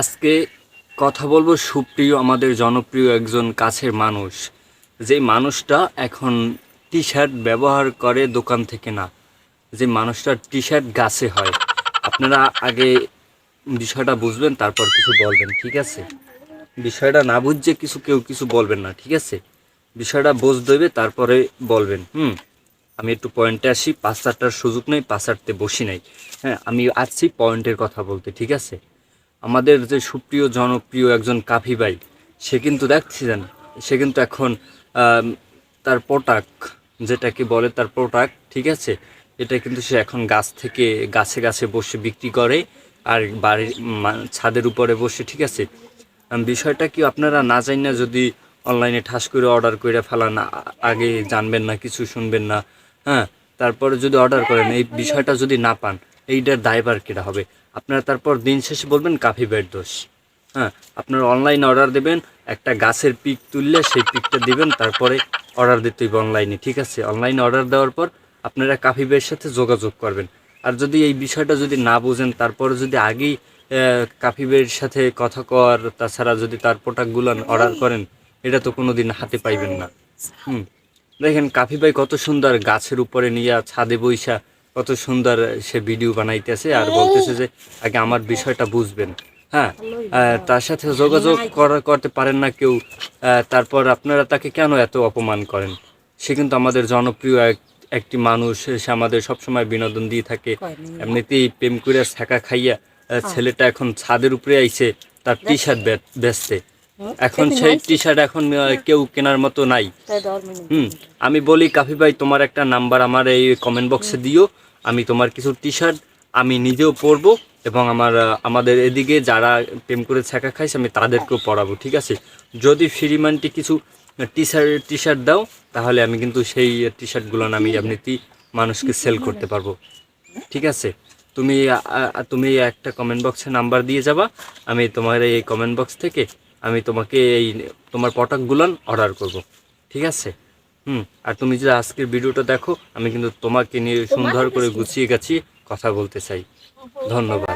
আজকে কথা বলব সুপ্রিয়, আমাদের জনপ্রিয় একজন কাছের মানুষ। যে মানুষটা এখন টি শার্ট ব্যবহার করে দোকান থেকে না, যে মানুষটার টি শার্ট গাছে হয়। আপনারা আগে বিষয়টা বুঝবেন, তারপর কিছু বলবেন, ঠিক আছে? বিষয়টা না বুঝছে কিছু কেউ কিছু বলবেন না, ঠিক আছে? বিষয়টা বোঝ দেবে তারপরে বলবেন, হুম? আমি একটু পয়েন্টে আসি পাঁচ চারটার সুযোগ নেই পাঁচ চারটে বসি নাই। হ্যাঁ আমি আসছি পয়েন্টের কথা বলতে, ঠিক আছে? আমাদের যে সুপ্রিয়, জনপ্রিয় একজন কাফি ভাই, সে কিন্তু দেখছিলেন, সে কিন্তু এখন তার প্রোটাক যেটাকে বলে তার প্রোটাক ঠিক আছে? এটা কিন্তু সে এখন গাছ থেকে, গাছে গাছে বসে বিক্রি করে আর বাড়ির ছাদের উপরে বসে, ঠিক আছে? বিষয়টা কি আপনারা না জানি না যদি অনলাইনে ঠাস করে অর্ডার করে ফেলান আগে জানবেন না, কিছু শুনবেন না হ্যাঁ? তারপরে যদি অর্ডার করেন, এই বিষয়টা যদি না পান এইটার দায়বার কেটা হবে? আপনারা তারপর দিন শেষে বলবেন কাফি বেড দোষ। হ্যাঁ আপনারা অনলাইন অর্ডার দেবেন, একটা গাছের পিক তুললে সেই পিকটা দিবেন, তারপরে অর্ডার দিতে হইবে অনলাইনে ঠিক আছে? অনলাইনে অর্ডার দেওয়ার পর আপনারা কাফি বের সাথে যোগাযোগ করবেন। আর যদি এই বিষয়টা যদি না বোঝেন, তারপরে যদি আগেই কাফি বের সাথে কথা কর, তাছাড়া যদি তার প্রোডাক্টগুলো অর্ডার করেন, এটা তো কোনো দিন হাতে পাইবেন না। হুম। দেখেন, কাফি ভাই কত সুন্দর গাছের উপরে নিয়ে ছাদে বইসা কত সুন্দর সে ভিডিও বানাইতেছে আর বলতেছে যে আগে আমার বিষয়টা বুঝবেন। হ্যাঁ? তার সাথে যোগাযোগ করা করতে পারেন না কেউ। তারপর আপনারা তাকে কেন এত অপমান করেন? সে কিন্তু আমাদের জনপ্রিয় এক একটি মানুষ। সে আমাদের সবসময় বিনোদন দিয়ে থাকে। এমনিতেই প্রেম করিয়া ছাকা খাইয়া ছেলেটা এখন ছাদের উপরে আইছে। তার টি শার্ট বেচতে এখন সেই টি শার্ট এখন কেউ কেনার মতো নাই। হুম আমি বলি কাফি ভাই তোমার একটা নাম্বার আমার এই কমেন্ট বক্সে দিও। আমি তোমার কিছু টি শার্ট আমি নিজেও পরবো এবং আমার আমাদের এদিকে যারা প্রেম করে ছাকা খাইছে আমি তাদেরকেও পরাবো ঠিক আছে? যদি ফ্রি মানটি কিছু টি শার্ট টি শার্ট দাও তাহলে আমি কিন্তু সেই টি শার্টগুলো আমি এমনিতেই মানুষকে সেল করতে পারব ঠিক আছে? তুমি তুমি একটা কমেন্ট বক্সে নাম্বার দিয়ে যাবা। আমি তোমার এই কমেন্ট বক্স থেকে আমি তোমাকে এই তোমার প্রোডাক্টগুলো অর্ডার করব। ঠিক আছে? হুম আর তুমি যে আজকের ভিডিওটা দেখো আমি কিন্তু তোমাকে নিয়ে সুন্দর করে গুছিয়ে গেছি কথা বলতে চাই। ধন্যবাদ।